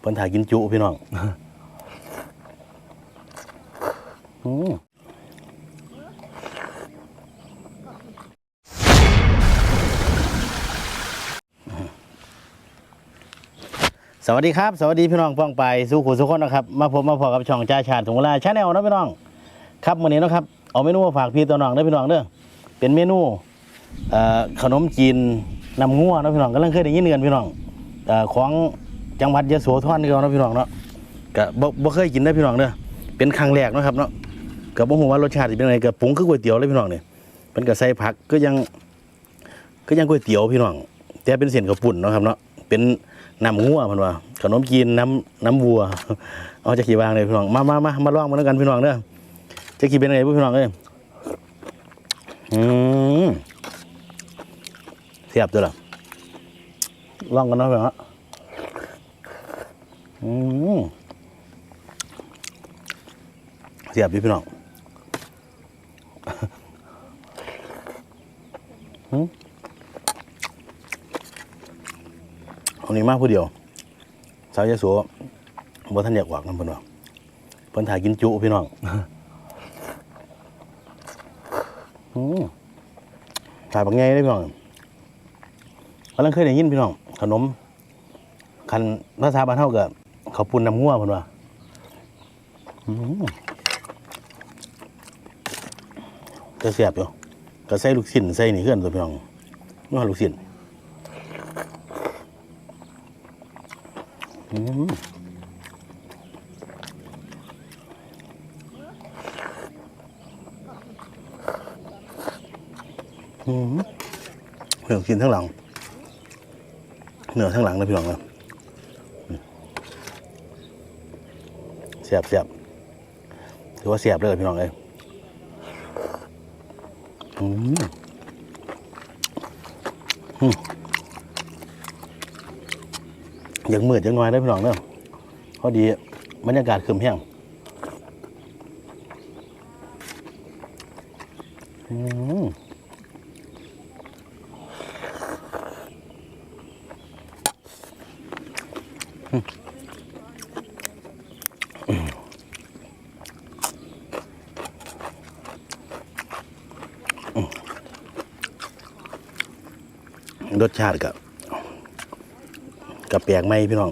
เพิ่นถ่ายกินจุพี่น้องอืมสวัสดีครับ สวัสดีพี่น้องป้องไปสู่ขู่สุขคนนะครับ มาพบมาพอกับช่องจ่าชาติถุงเวลาชาแนลนะพี่น้อง ครับวันนี้นะครับเอาเมนูมาฝากพี่ตัวน้องเด้อพี่น้องเด้อเป็นเมนูขนมจีนน้ำงัวนะพี่น้องกำลังเคยได้ยินกันพี่น้องของ จังหวัดยะโสธรนี่ก็เนาะพี่น้องเนาะก็บ่บ่เคยกินได้พี่น้องเด้อเป็นครั้งแรกเนาะครับเนาะก็บ่ฮู้ว่ารสชาติสิเป็นไงก็ปรุงคือก๋วยเตี๋ยวเลยพี่น้องเนี่ยเพิ่นก็ใส่ผักก็ยังก็ยังก๋วยเตี๋ยวพี่น้อง แต่เป็นเส้นข้าวปุ่นเนาะครับเนาะเป็นน้ำงัวเพิ่นว่าขนมจีนน้ำน้ำวัว เอาจะขี่วางเลยพี่น้องมามามามาลองมาแล้วกันพี่น้องเด้อจะกินเป็นไงพี่น้องเอ้ยอืมเสียบตัวละลองกันเนาะพี่น้อง เสียบดิพี่น้องหืมเอานี้มากผู้เดียว สาวยะโสบ่ท่านอยากหวักนั่นเพิ่นว่าเพิ่นถ่ายกินจุพี่น้องอืมขายบางไงได้พี่น้องกำลังเคยได้ยินพี่น้อง ขนม คันภาษาบ้านเฮาก็ เขาปุ้นน้ำงัวเพิ่นว่าก็แซ่บอยู่ก็ใส่ลูกชิ้นใส่นี่เพื่อนตัวพี่น้องนี่าลูกชิ้นอืมอืมเนื้อกินทั้งหลังเนื้อทั้งหลังเลยพี่น้องนะอืมเสียบเสียบถือว่าเสียบเลยพี่น้องเลยอืมอืมยังมืดยังน้อยได้พี่น้องเนาะพอดีบรรยากาศคืมแห้งอืม รสชาติกับกับแปลกไหมพี่น้อง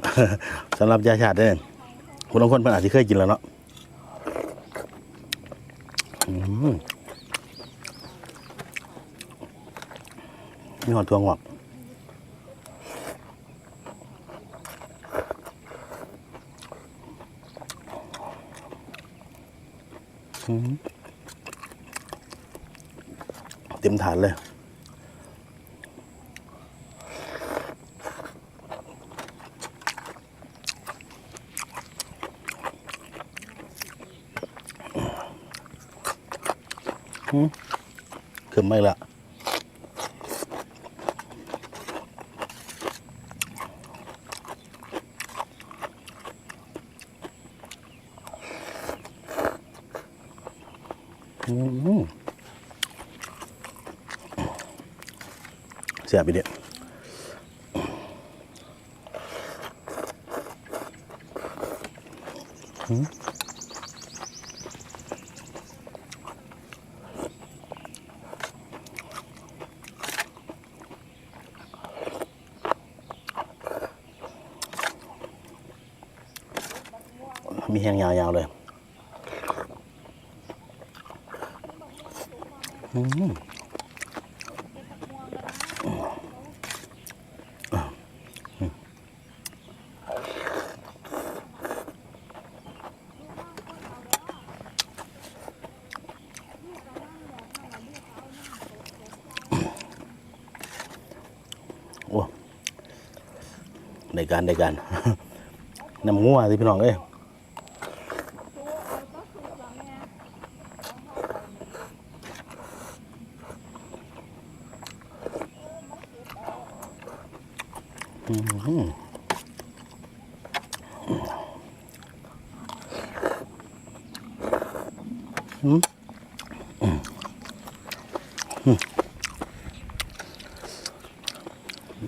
สำหรับยาชาติเด้อคุณบางคนเพิ่นอาจจะเคยกินแล้วเนาะอืมมีหอมตัวงอกเต็มฐานเลย ไม่ละเสียไปเดียวมี มีแห้งยาวๆเลยอืมโอ้ได้การได้การน้ำงัวสิพี่น้องเอ้ย โ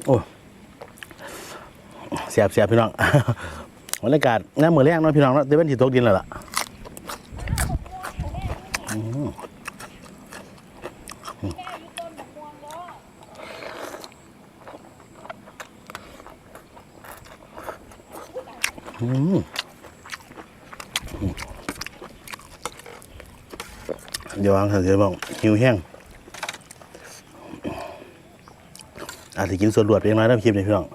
อ้เสียบเสียบพี่น้องบรรยากาศน้ำมือแรงเนาะพี่น้องเนาะเตเว่นที่ตกดินแล้วล่ะอืม เดี๋ยววางเถอะเดี๋ยวบอกหิวแห้งอาจจะกินส่วนรวดเพียงน้อยแล้วคลิปในี้พี่น้อง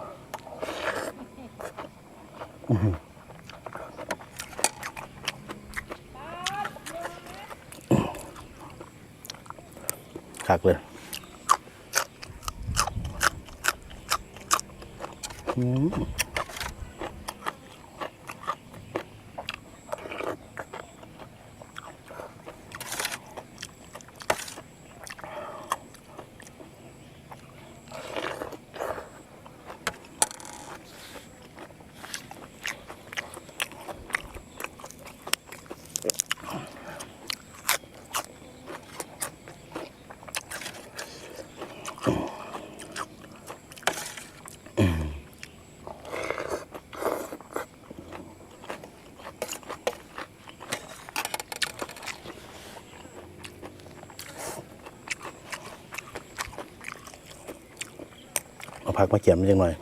คักเลยอืม ผักมาเกี่ยมนิดหน่อย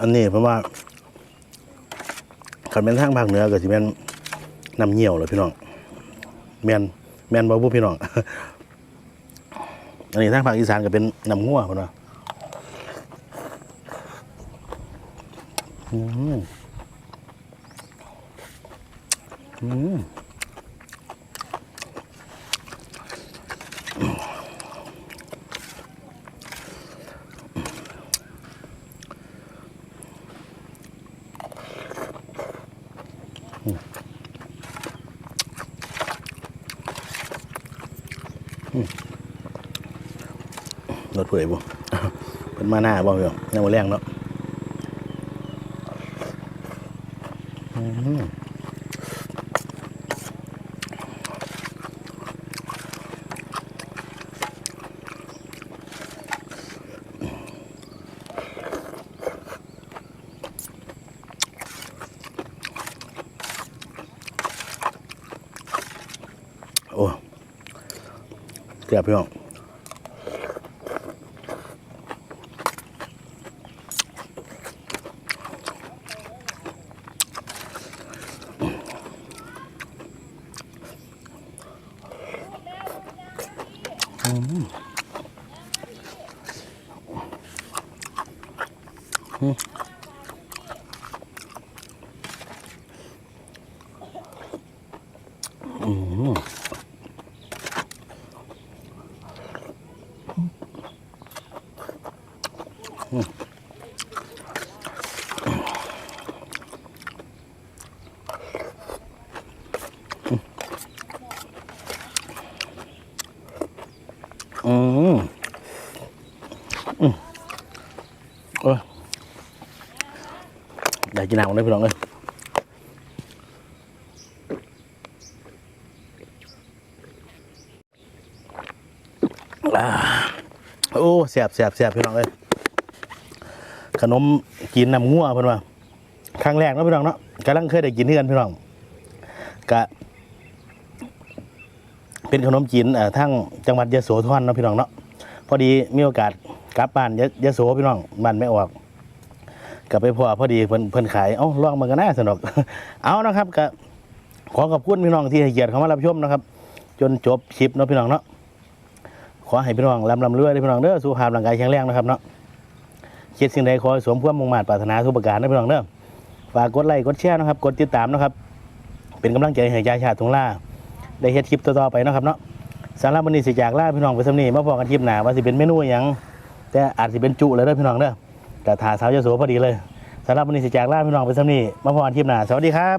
อันนี้เพราะว่าขันเป็นทางภาคเหนือก็จะเป็นน้ำเหี่ยวเลยพี่น้องแมน แมนบ่บุพี่น้อง อันนี้ทางภาคอีสานก็เป็นน้ำงัวพิ่นว่าอืมอืม รถเผยบ่เป็นมาหน้าบ่พี่น้องยังบ่แรงเนาะ เกือบพี่น้องอืมอืม เออได้กินน้ำกันเลยพี่น้องเลยอ่าโอ้เสียบเสียบเสียบพี่น้องเลยขนมกินน้ำงัวเพิ่นว่าครั้งแรกนะพี่น้องเนาะกำลังเคยได้กินเพื่อนพี่น้องกะ เป็นขนมจีนอ่อทั้งจังหวัดยะโสธรเนาะพี่น้องเนาะพอดีมีโอกาสกลับบ้านยะยะโสพี่น้องบ้านไม่ออกกลับไปพอพอดีเพิ่นเพิ่นขายเอ้าลองมันก็น่าสนุกเอานะครับก็ขอขอบคุณพี่น้องที่ให้เกียรติเข้ามารับชมนะครับ จนจบคลิปเนาะพี่น้องเนาะขอให้พี่น้องลำลำเรื่อยพี่น้องเด้อสุขภาพร่างกายแข็งแรงนะครับเนาะคิดสิ่งใดขอให้สมความมุ่งมั่นปรารถนาทุกประการนะพี่น้องเด้อฝากกดไลค์กดแชร์นะครับ กดติดตามนะครับ เป็นกำลังใจให้ยายชาติทงล่า ได้เฮ็ดคลิปต่อๆไปนะครับเนาะสำหรับวันนี้สิจากลาพี่น้องไปสำนีมาพอกันคลิปหน้าว่าสิเป็นเมนูหยังแต่อาจสิเป็นจุเลยเด้อพี่น้องเด้อแต่ถาสาวยโสพอดีเลยสำหรับวันนี้สิจากลาพี่น้องไปสำนีมาพอกันคลิปหน้าสวัสดีครับ